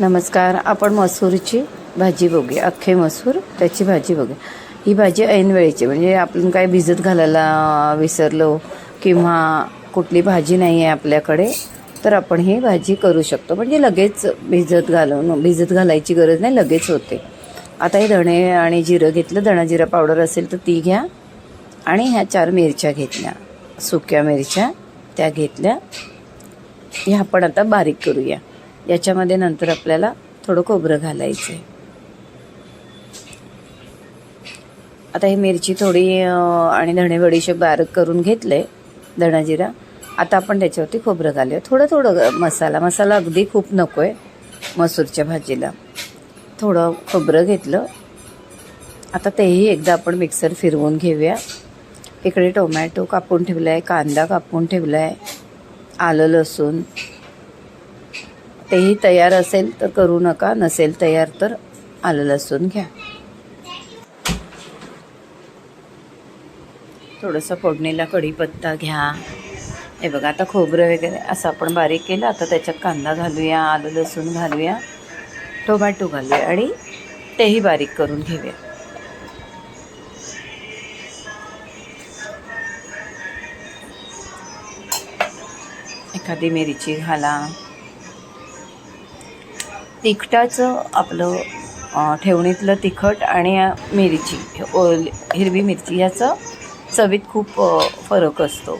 नमस्कार आपण मसूरची भाजी बघूया अख्खे मसूर त्याची भाजी बघूया. ही भाजी ऐन वेळेची म्हणजे आपण काय भिजत घालायला विसरलो किंवा कुठली भाजी नाही आहे आपल्याकडे तर आपण ही भाजी करू शकतो. म्हणजे लगेच भिजत घालून भिजत घालायची गरज नाही लगेच होते. आता हे धणे आणि जिरं घेतलं धणा जिरा पावडर असेल तर ती घ्या आणि ह्या चार मिरच्या घेतल्या सुक्या मिरच्या त्या घेतल्या. ह्या आपण आता बारीक करूया. याच्यामध्ये नंतर आपल्याला थोडं खोबरं घालायचं आहे आता ही मिरची थोडी आणि धणे बडीशेप बारीक करून घेतले धणा जिरा आता आपण त्याच्यावरती खोबरं घालूया. थोडं थोडं ग- मसाला. मसाला अगदी खूप नको आहे मसूरच्या भाजीला. थोडं खोबरं घेतलं. आता तेही एकदा आपण मिक्सर फिरवून घेऊया. इकडे टोमॅटो कापून ठेवला आहे कांदा कापून ठेवला आहे आलं लसूण. तेही तयार असेल तर करू नका नसेल तयार तर आलं लसूण घ्या. थोडंसं फोडणीला कढीपत्ता घ्या. हे बघा आता खोबरं वगैरे असं आपण बारीक केलं आता त्याच्यात कांदा घालूया आलं लसूण घालूया टोमॅटो घालूया आणि तेही बारीक करून घेऊया. एखादी मिरची घाला. तिखटाचं आपलं ठेवणीतलं तिखट आणि मिरची ओल हिरवी मिरची याचं चवीत खूप फरक असतो.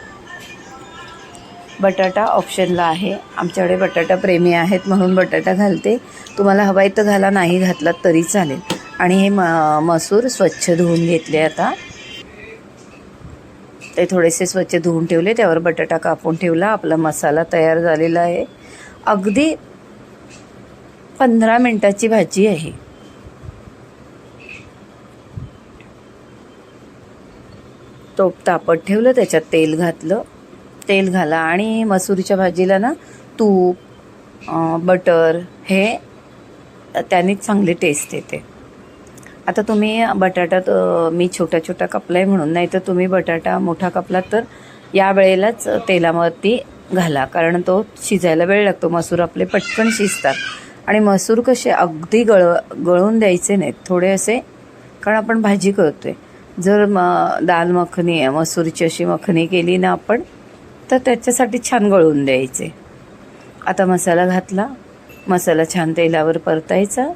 बटाटा ऑप्शनला आहे. आमच्याकडे बटाटा प्रेमी आहेत म्हणून बटाटा घालते. तुम्हाला हवाय तर घाला नाही घातलात तरी चालेल. आणि हे म मसूर स्वच्छ धुवून घेतले आता. ते थोडेसे स्वच्छ धुवून ठेवले त्यावर बटाटा कापून ठेवला. आपला मसाला तयार झालेला आहे. अगदी पंधरा मिनटाची भाजी आहे. तोप तापत ठेवलं त्याच्यात तेल घातलं. तेल घाला आणि मसुरीच्या भाजीला ना तूप बटर हे त्यानेच चांगली टेस्ट येते. आता तुम्ही बटाटा मी छोटा छोटा कपला आहे म्हणून नाही तर तुम्ही बटाटा मोठा कापलात तर या वेळेलाच तेलावरती घाला कारण तो शिजायला वेळ लागतो मसूर आपले पटकन शिजतात. आणि मसूर कसे अगदी गळ गळून द्यायचे नाहीत थोडे असे कारण आपण भाजी करतो आहे जर म दाल मखनी आहे मसूरची अशी मखनी केली ना आपण तर त्याच्यासाठी छान गळून द्यायचे. आता मसाला घातला. मसाला छान तेलावर परतायचा.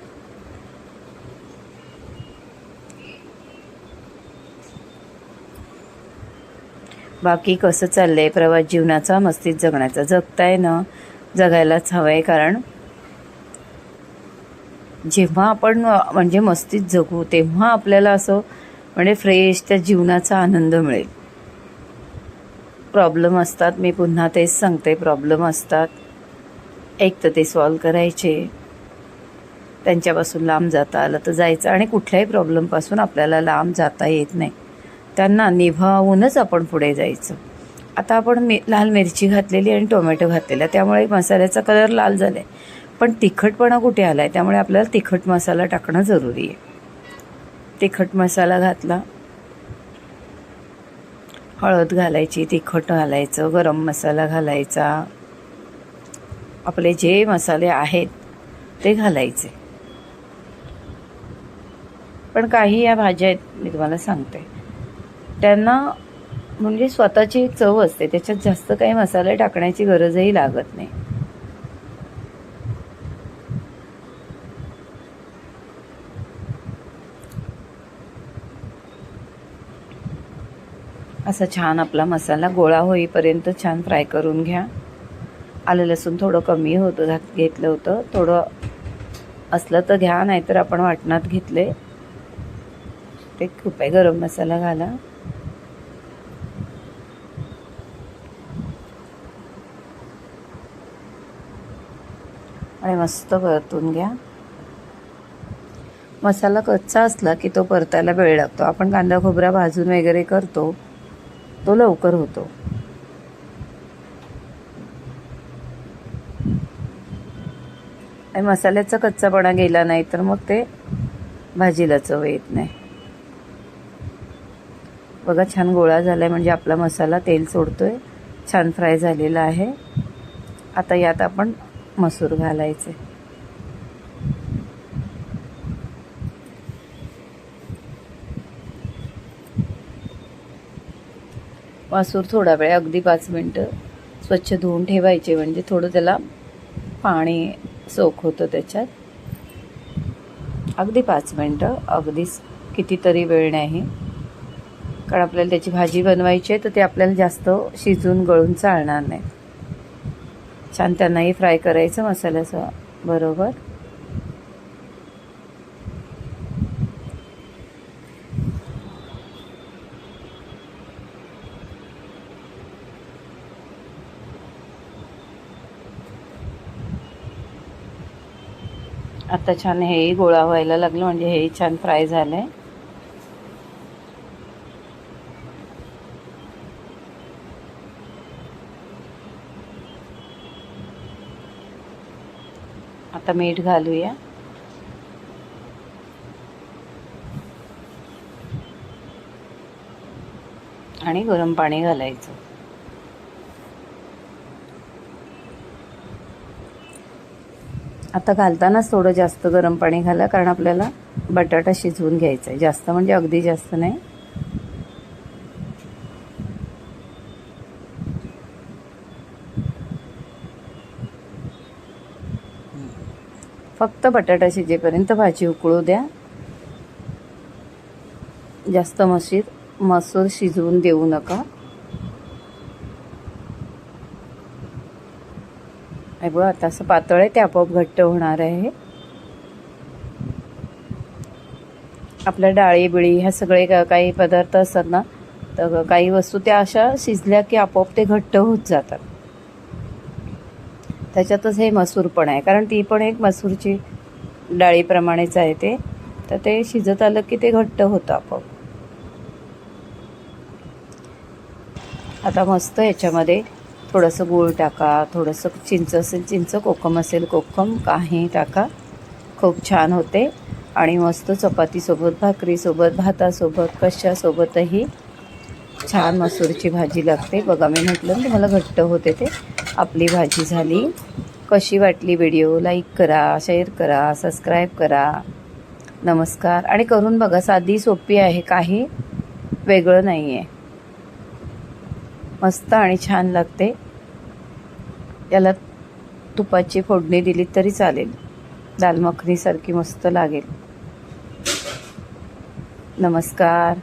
बाकी कसं चाललंय? प्रवास जीवनाचा मस्तीत जगण्याचा. जगताय ना? जगायलाच हवं आहे कारण जेव्हा आपण म्हणजे मस्तीत जगू तेव्हा आपल्याला असं म्हणजे फ्रेश त्या जीवनाचा आनंद मिळेल. प्रॉब्लेम असतात मी पुन्हा तेच सांगते. प्रॉब्लेम असतात. एक तर ते सॉल्व करायचे. त्यांच्यापासून लांब जाता आलं तर जायचं. आणि कुठल्याही प्रॉब्लेमपासून आपल्याला लांब जाता येत नाही. त्यांना निभावूनच आपण पुढे जायचं. आता आपण मी लाल मिरची घातलेली आणि टोमॅटो घातलेला त्यामुळे मसाल्याचा कलर लाल झाला आहे पण तिखटपणा कुठे आला आहे त्यामुळे आपल्याला तिखट मसाला टाकणं जरुरी आहे. तिखट मसाला घातला. हळद घालायची तिखट घालायचं गरम मसाला घालायचा. आपले जे मसाले आहेत ते घालायचे. पण काही या भाज्या आहेत मी तुम्हाला सांगते. त्यांना म्हणजे स्वतःची एक चव असते. त्याच्यात जास्त काही मसाले टाकण्याची गरजही लागत नाही. असा छान आपला मसाला गोळा होईपर्यंत छान फ्राय करून घ्या. आलं लसूण थोडं कमी होतं घात घेतलं होतं. थोडं असलं तर घ्या नाहीतर आपण वाटणात घेतले. ते खूप आहे गरम मसाला घाला. आणि मस्त परतून घ्या. मसाला कच्चा असला की तो परतायला वेळ लागतो. आपण कांदा खोबरा भाजून वगैरे करतो. तो लवकर होतो. आणि मसाल्याचा कच्चापणा गेला नाही तर मग ते भाजीला चव येत नाही. बघा छान गोळा झाला आहे म्हणजे आपला मसाला तेल सोडतोय. छान फ्राय झालेला आहे. आता यात आपण मसूर घालायचे. वासूर थोडा वेळ अगदी पाच मिनटं स्वच्छ धुवून ठेवायचे. म्हणजे थोडं त्याला पाणी सोख होतं त्याच्यात. अगदी पाच मिनटं अगदीच कितीतरी वेळ नाही. कारण आपल्याला त्याची भाजी बनवायची आहे तर ते आपल्याला जास्त शिजून गळून चालणार नाही. छान त्यांनाही फ्राय करायचं मसाल्याचं बरोबर? आता छान हेही गोळा व्हायला लागलं म्हणजे हेही छान फ्राय झालं आहे आता मीठ घालूया. आणि गरम पाणी घालायचं. आता घालतानाच थोडं जास्त गरम पाणी घाला कारण आपल्याला बटाटा शिजवून घ्यायचा आहे जास्त म्हणजे अगदी जास्त नाही. फक्त बटाटा शिजेपर्यंत भाजी उकळू द्या. जास्त मशीर मसूर शिजवून देऊ नका. हे बघ आता असं पातळ आहे ते आपोआप घट्ट होणार आहे. आपल्या डाळी बिळी ह्या सगळे काही पदार्थ असतात ना तर काही वस्तू त्या अशा शिजल्या की आपोआप ते घट्ट होत जातात. त्याच्यातच हे मसूर पण आहे कारण ती पण एक मसूरची डाळीप्रमाणेच आहे ते. तर ते शिजत आलं की ते घट्ट होतं आपोआप. आता मस्त याच्यामध्ये थोडंसं गूळ टाका थोडंसं चिंच असेल चिंच कोकम असेल कोकम काही टाका. खूप छान होते. आणि मस्त चपातीसोबत भाकरीसोबत भातासोबत कशासोबतही छान मसूरची भाजी लागते. बघा मी म्हटलं तुम्हाला घट्ट होते ते. आपली भाजी झाली. कशी वाटली व्हिडिओ? लाईक करा शेअर करा सबस्क्राईब करा. नमस्कार. आणि करून बघा साधी सोपी आहे. काही वेगळं नाही आहे मस्त आणि छान लागते. याला तुपाची फोडणी दिली तरी चालेल. दाल मखनीसारखी मस्त लागेल. नमस्कार.